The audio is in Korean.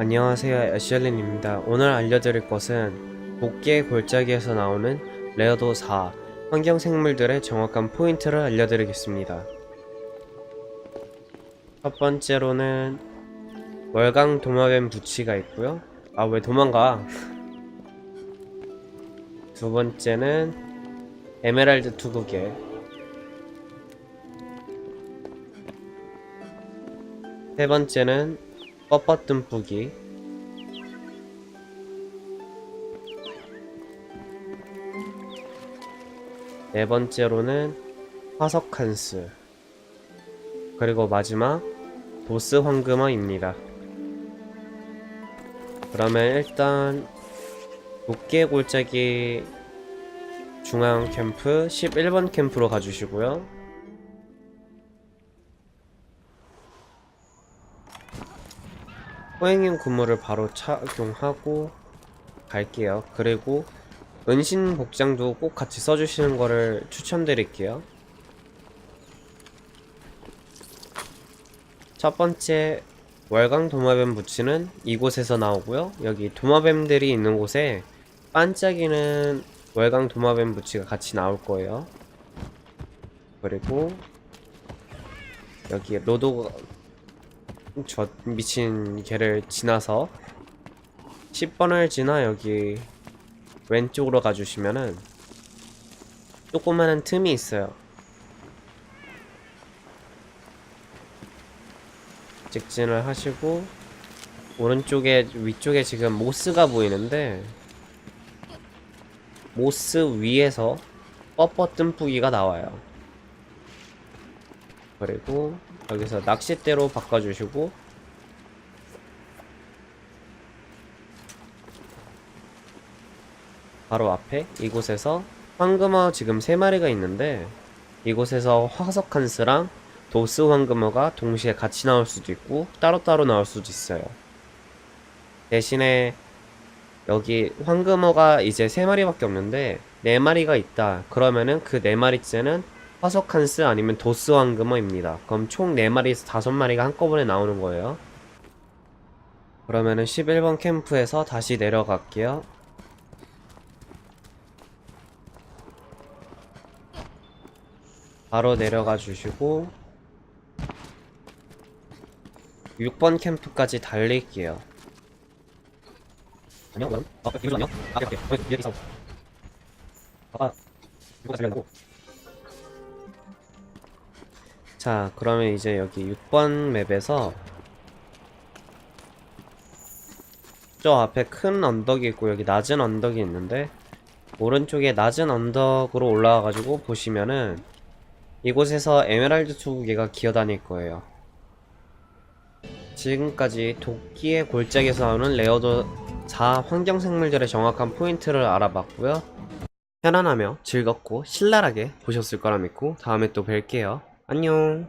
안녕하세요 애슐린입니다. 오늘 알려드릴 것은 도끼의 골짜기에서 나오는 레어도 4 환경생물들의 정확한 포인트를 알려드리겠습니다. 첫 번째로는 월강 도마뱀 부치가 있고요. 아 왜 도망가? 두 번째는 에메랄드 투구개. 세 번째는 뻣뻣 듬뿌기. 네 번째로는 화석 칸스 그리고 마지막 보스 황금어입니다. 그러면 일단 도끼의 골짜기 중앙 캠프 11번 캠프로 가주시고요 호행인 군무를 바로 착용하고 갈게요. 그리고 은신 복장도 꼭 같이 써주시는 거를 추천드릴게요. 첫 번째 월강 도마뱀 부치는 이곳에서 나오고요. 여기 도마뱀들이 있는 곳에 반짝이는 월강 도마뱀 부치가 같이 나올 거예요. 그리고 여기 로도 저 미친 개를 지나서 10번을 지나 여기 왼쪽으로 가주시면은 조그마한 틈이 있어요. 직진을 하시고 오른쪽에 위쪽에 지금 모스가 보이는데 모스 위에서 뻣뻣 뜸뿌기가 나와요. 그리고 여기서 낚싯대로 바꿔주시고. 바로 앞에 이곳에서 황금어 지금 3마리가 있는데 이곳에서 화석 칸스랑 도스 황금어가 동시에 같이 나올 수도 있고 따로따로 나올 수도 있어요. 대신에 여기 황금어가 이제 3마리밖에 없는데 4마리가 있다. 그러면은 그 4마리째는 화석 칸스 아니면 도스 황금어입니다. 그럼 총 4마리에서 5마리가 한꺼번에 나오는 거예요. 그러면은 11번 캠프에서 다시 내려갈게요. 바로 내려가 주시고 6번 캠프까지 달릴게요. 안녕 그럼 어 이거 안녕 아 오케이 오케이 이렇게 아빠 이거 살려고 자, 그러면 이제 여기 6번 맵에서 저 앞에 큰 언덕이 있고 여기 낮은 언덕이 있는데 오른쪽에 낮은 언덕으로 올라와가지고 보시면은 이곳에서 에메랄드 투구개가 기어다닐 거예요. 지금까지 도끼의 골짜기에서 나오는 레어도 4 환경생물들의 정확한 포인트를 알아봤고요. 편안하며 즐겁고 신랄하게 보셨을 거라 믿고 다음에 또 뵐게요. 안녕.